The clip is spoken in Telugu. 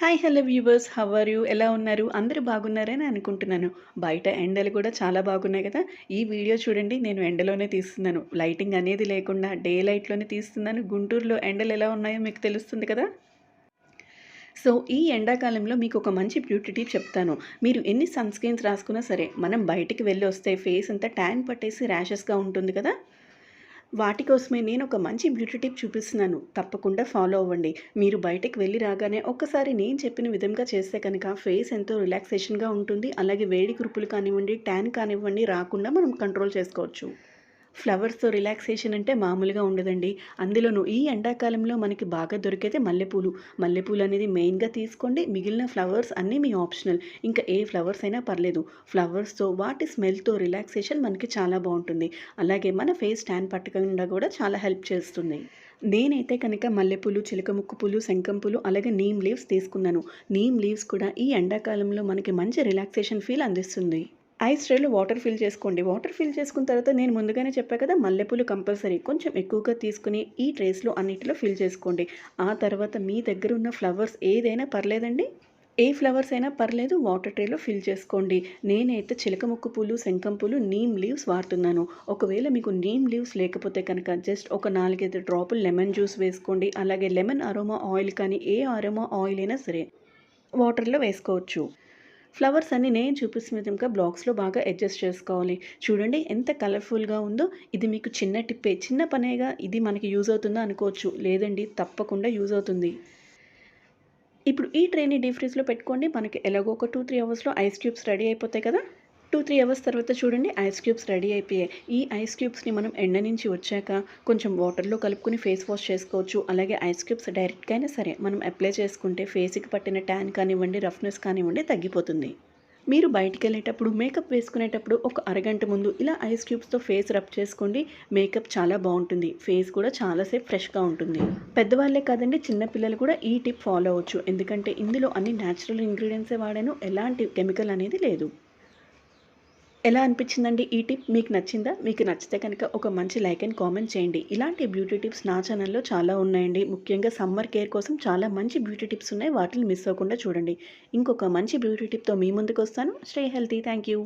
Hi hello viewers how are you ఎలా ఉన్నారు? అందరూ బాగున్నారని అనుకుంటున్నాను. బయట ఎండలు కూడా చాలా బాగున్నాయి కదా. ఈ వీడియో చూడండి. నేను ఎండలోనే తీస్తున్నాను. లైటింగ్ అనేది లేకుండా డే లైట్లోనే తీస్తున్నాను. గుంటూరులో ఎండలు ఎలా ఉన్నాయో మీకు తెలుస్తుంది కదా. సో ఈ ఎండాకాలంలో మీకు ఒక మంచి బ్యూటీ టిప్ చెప్తాను. మీరు ఎన్ని సన్ స్క్రీన్స్ రాసుకున్నా సరే మనం బయటికి వెళ్ళి వస్తే ఫేస్ అంతా ట్యాన్ పట్టేసి ర్యాషెస్గా ఉంటుంది కదా. వాటి కోసమే నేను ఒక మంచి బ్యూటీ టిప్ చూపిస్తున్నాను. తప్పకుండా ఫాలో అవ్వండి. మీరు బయటకు వెళ్ళి రాగానే ఒక్కసారి నేను చెప్పిన విధంగా చేస్తే కనుక ఫేస్ ఎంతో రిలాక్సేషన్గా ఉంటుంది. అలాగే వేడి కురుపులు కానివ్వండి ట్యాన్ కానివ్వండి రాకుండా మనం కంట్రోల్ చేసుకోవచ్చు. ఫ్లవర్స్తో రిలాక్సేషన్ అంటే మామూలుగా ఉండదండి. అందులోనూ ఈ ఎండాకాలంలో మనకి బాగా దొరికేదే మల్లెపూలు. మల్లెపూలు అనేది మెయిన్గా తీసుకోండి. మిగిలిన ఫ్లవర్స్ అన్నీ మీ ఆప్షనల్. ఇంకా ఏ ఫ్లవర్స్ అయినా పర్లేదు. ఫ్లవర్స్తో వాటి స్మెల్తో రిలాక్సేషన్ మనకి చాలా బాగుంటుంది. అలాగే మన ఫేస్ ట్యాన్ పట్టకుండా కూడా చాలా హెల్ప్ చేస్తుంది. నేనైతే కనుక మల్లెపూలు చిలకముక్కు పూలు శంఖం పూలు అలాగే నీమ్ లీవ్స్ తీసుకున్నాను. నీమ్ లీవ్స్ కూడా ఈ ఎండాకాలంలో మనకి మంచి రిలాక్సేషన్ ఫీల్ అందిస్తుంది. ఐస్ ట్రేలో వాటర్ ఫిల్ చేసుకోండి. వాటర్ ఫిల్ చేసుకున్న తర్వాత నేను ముందుగానే చెప్పా కదా మల్లెపూలు కంపల్సరీ కొంచెం ఎక్కువగా తీసుకుని ఈ ట్రేస్లో అన్నిటిలో ఫిల్ చేసుకోండి. ఆ తర్వాత మీ దగ్గర ఉన్న ఫ్లవర్స్ ఏదైనా పర్లేదండి? ఏ ఫ్లవర్స్ అయినా పర్లేదు వాటర్ ట్రేలో ఫిల్ చేసుకోండి. నేనైతే చిలకముక్కు పూలు శంఖం పూలు నీమ్ లీవ్స్ వాడుతున్నాను. ఒకవేళ మీకు నీమ్ లీవ్స్ లేకపోతే కనుక జస్ట్ ఒక నాలుగైదు డ్రాపులు లెమన్ జ్యూస్ వేసుకోండి. అలాగే లెమన్ అరోమా ఆయిల్ కానీ ఏ అరోమా ఆయిల్ అయినా సరే వాటర్లో వేసుకోవచ్చు. ఫ్లవర్స్ అన్ని నేను చూపిస్తున్న విధంగా బ్లాక్స్లో బాగా అడ్జస్ట్ చేసుకోవాలి. చూడండి ఎంత కలర్ఫుల్గా ఉందో. ఇది మీకు చిన్న టిప్పే. చిన్న పనేగా ఇది మనకి యూజ్ అవుతుందో అనుకోవచ్చు. లేదండి తప్పకుండా యూజ్ అవుతుంది. ఇప్పుడు ఈ ట్రైని డీ ఫ్రీజ్లో పెట్టుకోండి. మనకి ఎలాగో ఒక టూ త్రీ అవర్స్లో ఐస్ క్యూబ్స్ రెడీ అయిపోతాయి కదా. టూ త్రీ అవర్స్ తర్వాత చూడండి ఐస్ క్యూబ్స్ రెడీ అయిపోయాయి. ఈ ఐస్ క్యూబ్స్ని మనం ఎండ నుంచి వచ్చాక కొంచెం వాటర్లో కలుపుకొని ఫేస్ వాష్ చేసుకోవచ్చు. అలాగే ఐస్ క్యూబ్స్ డైరెక్ట్గా అయినా సరే మనం అప్లై చేసుకుంటే ఫేస్కి పట్టిన ట్యాన్ కానివ్వండి రఫ్నెస్ కానివ్వండి తగ్గిపోతుంది. మీరు బయటికి వెళ్ళేటప్పుడు మేకప్ వేసుకునేటప్పుడు ఒక అరగంట ముందు ఇలా ఐస్ క్యూబ్స్తో ఫేస్ రబ్ చేసుకోండి. మేకప్ చాలా బాగుంటుంది. ఫేస్ కూడా చాలాసేపు ఫ్రెష్గా ఉంటుంది. పెద్దవాళ్ళే కాదండి చిన్నపిల్లలు కూడా ఈ టిప్ ఫాలో అవ్వచ్చు. ఎందుకంటే ఇందులో అన్ని న్యాచురల్ ఇంగ్రీడియంట్సే వాడాను. ఎలాంటి కెమికల్ అనేది లేదు. ఎలా అనిపించిందండి ఈ టిప్? మీకు నచ్చిందా? మీకు నచ్చితే కనుక ఒక మంచి లైక్ అండ్ కామెంట్ చేయండి. ఇలాంటి బ్యూటీ టిప్స్ నా ఛానల్లో చాలా ఉన్నాయండి. ముఖ్యంగా సమ్మర్ కేర్ కోసం చాలా మంచి బ్యూటీ టిప్స్ ఉన్నాయి. వాటిని మిస్ అవ్వకుండా చూడండి. ఇంకొక మంచి బ్యూటీ టిప్తో మీ ముందుకు వస్తాను. Stay healthy. Thank you.